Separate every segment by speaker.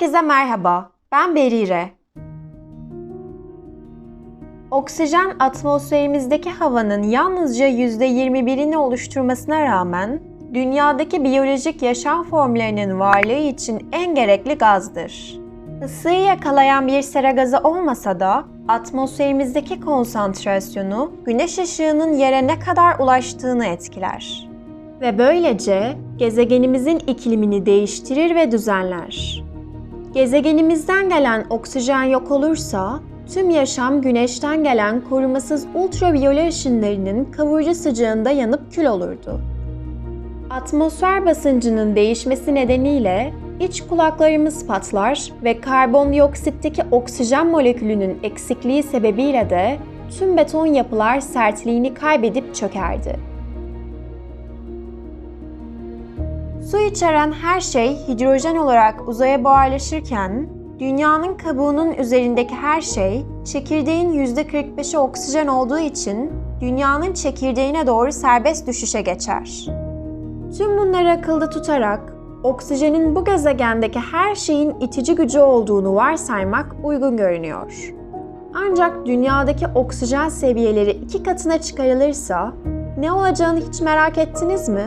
Speaker 1: Herkese merhaba, ben Berire. Oksijen atmosferimizdeki havanın yalnızca %21'ini oluşturmasına rağmen dünyadaki biyolojik yaşam formlarının varlığı için en gerekli gazdır. Isıyı yakalayan bir sera gazı olmasa da atmosferimizdeki konsantrasyonu güneş ışığının yere ne kadar ulaştığını etkiler. Ve böylece gezegenimizin iklimini değiştirir ve düzenler. Gezegenimizden gelen oksijen yok olursa tüm yaşam güneşten gelen korumasız ultraviyole ışınlarının kavurucu sıcağında yanıp kül olurdu. Atmosfer basıncının değişmesi nedeniyle iç kulaklarımız patlar ve karbondioksitteki oksijen molekülünün eksikliği sebebiyle de tüm beton yapılar sertliğini kaybedip çökerdi. Su içeren her şey hidrojen olarak uzaya buharlaşırken, dünyanın kabuğunun üzerindeki her şey çekirdeğin %45'i oksijen olduğu için dünyanın çekirdeğine doğru serbest düşüşe geçer. Tüm bunları akılda tutarak oksijenin bu gezegendeki her şeyin itici gücü olduğunu varsaymak uygun görünüyor. Ancak dünyadaki oksijen seviyeleri iki katına çıkarılırsa ne olacağını hiç merak ettiniz mi?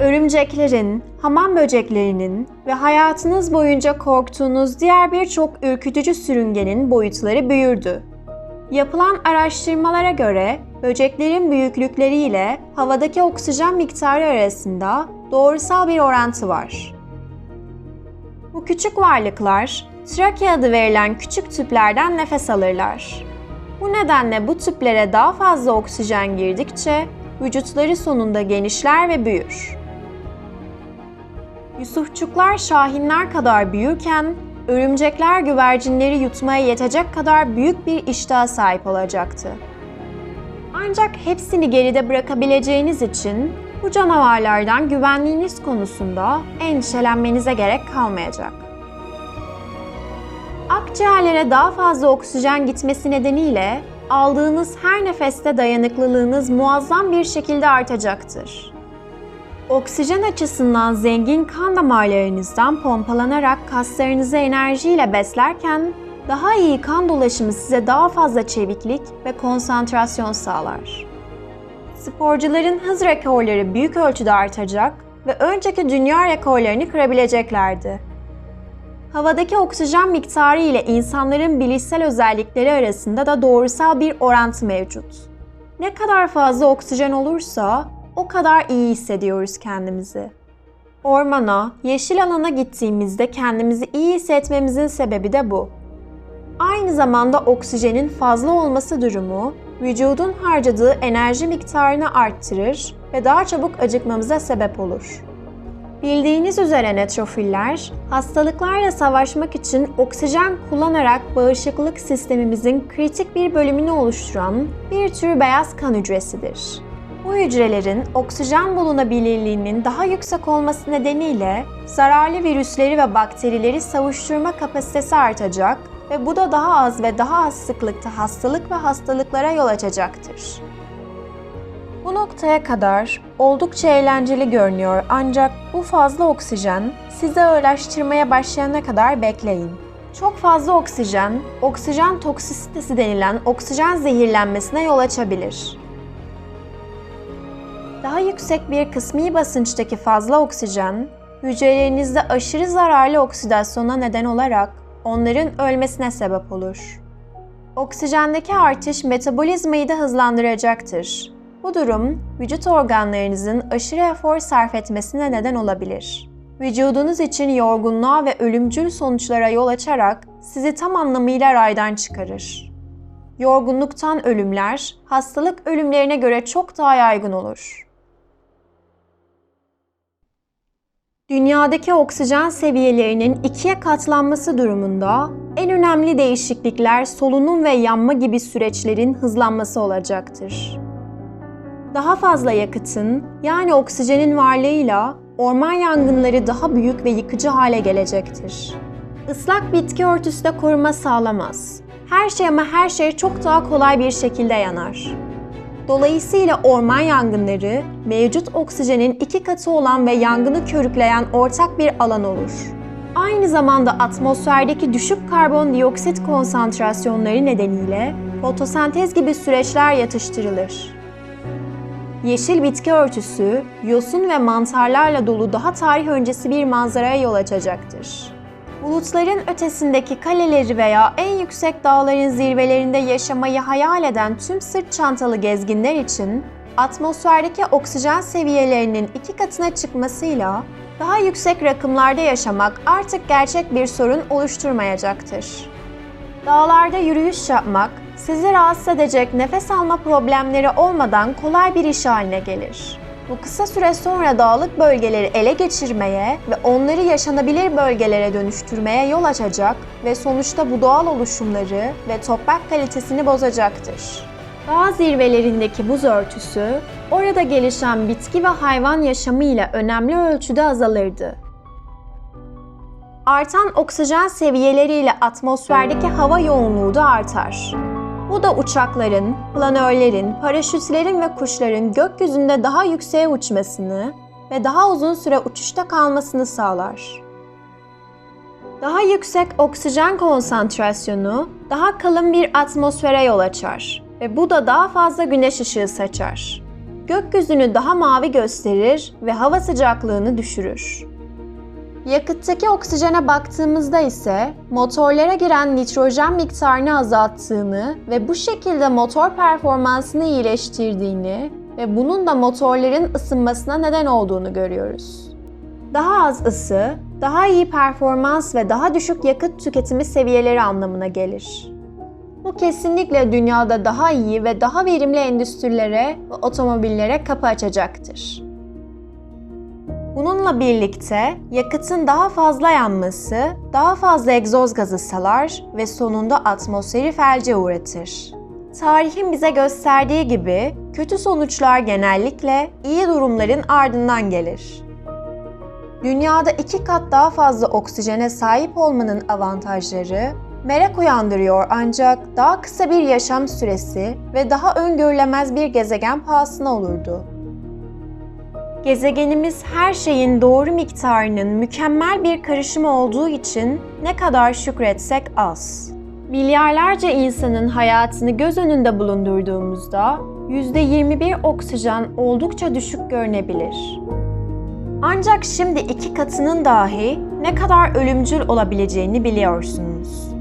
Speaker 1: Örümceklerin, hamam böceklerinin ve hayatınız boyunca korktuğunuz diğer birçok ürkütücü sürüngenin boyutları büyürdü. Yapılan araştırmalara göre böceklerin büyüklükleriyle havadaki oksijen miktarı arasında doğrusal bir orantı var. Bu küçük varlıklar trakea adı verilen küçük tüplerden nefes alırlar. Bu nedenle bu tüplere daha fazla oksijen girdikçe vücutları sonunda genişler ve büyür. Yusufçuklar şahinler kadar büyürken, örümcekler güvercinleri yutmaya yetecek kadar büyük bir iştaha sahip olacaktı. Ancak hepsini geride bırakabileceğiniz için bu canavarlardan güvenliğiniz konusunda endişelenmenize gerek kalmayacak. Akciğerlere daha fazla oksijen gitmesi nedeniyle aldığınız her nefeste dayanıklılığınız muazzam bir şekilde artacaktır. Oksijen açısından zengin kan damarlarınızdan pompalanarak kaslarınızı enerjiyle beslerken daha iyi kan dolaşımı size daha fazla çeviklik ve konsantrasyon sağlar. Sporcuların hız rekorları büyük ölçüde artacak ve önceki dünya rekorlarını kırabileceklerdi. Havadaki oksijen miktarı ile insanların bilişsel özellikleri arasında da doğrusal bir orantı mevcut. Ne kadar fazla oksijen olursa o kadar iyi hissediyoruz kendimizi. Ormana, yeşil alana gittiğimizde kendimizi iyi hissetmemizin sebebi de bu. Aynı zamanda oksijenin fazla olması durumu vücudun harcadığı enerji miktarını arttırır ve daha çabuk acıkmamıza sebep olur. Bildiğiniz üzere netrofiller, hastalıklarla savaşmak için oksijen kullanarak bağışıklık sistemimizin kritik bir bölümünü oluşturan bir tür beyaz kan hücresidir. Bu hücrelerin oksijen bulunabilirliğinin daha yüksek olması nedeniyle zararlı virüsleri ve bakterileri savuşturma kapasitesi artacak ve bu da daha az ve daha az sıklıkta hastalık ve hastalıklara yol açacaktır. Bu noktaya kadar oldukça eğlenceli görünüyor ancak bu fazla oksijen sizi ağırlaştırmaya başlayana kadar bekleyin. Çok fazla oksijen, oksijen toksisitesi denilen oksijen zehirlenmesine yol açabilir. Yüksek bir kısmi basınçtaki fazla oksijen, hücrelerinizde aşırı zararlı oksidasyona neden olarak onların ölmesine sebep olur. Oksijendeki artış metabolizmayı da hızlandıracaktır. Bu durum, vücut organlarınızın aşırı efor sarf etmesine neden olabilir. Vücudunuz için yorgunluğa ve ölümcül sonuçlara yol açarak sizi tam anlamıyla raydan çıkarır. Yorgunluktan ölümler, hastalık ölümlerine göre çok daha yaygın olur. Dünyadaki oksijen seviyelerinin ikiye katlanması durumunda en önemli değişiklikler solunum ve yanma gibi süreçlerin hızlanması olacaktır. Daha fazla yakıtın yani oksijenin varlığıyla orman yangınları daha büyük ve yıkıcı hale gelecektir. Islak bitki örtüsü de koruma sağlamaz. Her şey ama her şey çok daha kolay bir şekilde yanar. Dolayısıyla orman yangınları mevcut oksijenin iki katı olan ve yangını körükleyen ortak bir alan olur. Aynı zamanda atmosferdeki düşük karbondioksit konsantrasyonları nedeniyle fotosentez gibi süreçler yatıştırılır. Yeşil bitki örtüsü, yosun ve mantarlarla dolu daha tarih öncesi bir manzaraya yol açacaktır. Bulutların ötesindeki kaleleri veya en yüksek dağların zirvelerinde yaşamayı hayal eden tüm sırt çantalı gezginler için atmosferdeki oksijen seviyelerinin iki katına çıkmasıyla daha yüksek rakımlarda yaşamak artık gerçek bir sorun oluşturmayacaktır. Dağlarda yürüyüş yapmak, sizi rahatsız edecek nefes alma problemleri olmadan kolay bir iş haline gelir. Bu kısa süre sonra dağlık bölgeleri ele geçirmeye ve onları yaşanabilir bölgelere dönüştürmeye yol açacak ve sonuçta bu doğal oluşumları ve toprak kalitesini bozacaktır. Dağ zirvelerindeki buz örtüsü, orada gelişen bitki ve hayvan yaşamıyla önemli ölçüde azalırdı. Artan oksijen seviyeleriyle atmosferdeki hava yoğunluğu da artar. Bu da uçakların, planörlerin, paraşütlerin ve kuşların gökyüzünde daha yükseğe uçmasını ve daha uzun süre uçuşta kalmasını sağlar. Daha yüksek oksijen konsantrasyonu daha kalın bir atmosfere yol açar ve bu da daha fazla güneş ışığı saçar. Gökyüzünü daha mavi gösterir ve hava sıcaklığını düşürür. Yakıttaki oksijene baktığımızda ise motorlara giren nitrojen miktarını azalttığını ve bu şekilde motor performansını iyileştirdiğini ve bunun da motorların ısınmasına neden olduğunu görüyoruz. Daha az ısı, daha iyi performans ve daha düşük yakıt tüketimi seviyeleri anlamına gelir. Bu kesinlikle dünyada daha iyi ve daha verimli endüstrilere ve otomobillere kapı açacaktır. Bununla birlikte yakıtın daha fazla yanması daha fazla egzoz gazı salar ve sonunda atmosferi felce uğratır. Tarihin bize gösterdiği gibi kötü sonuçlar genellikle iyi durumların ardından gelir. Dünyada iki kat daha fazla oksijene sahip olmanın avantajları merak uyandırıyor ancak daha kısa bir yaşam süresi ve daha öngörülemez bir gezegen pahasına olurdu. Gezegenimiz her şeyin doğru miktarının mükemmel bir karışımı olduğu için ne kadar şükretsek az. Milyarlarca insanın hayatını göz önünde bulundurduğumuzda %21 oksijen oldukça düşük görünebilir. Ancak şimdi iki katının dahi ne kadar ölümcül olabileceğini biliyorsunuz.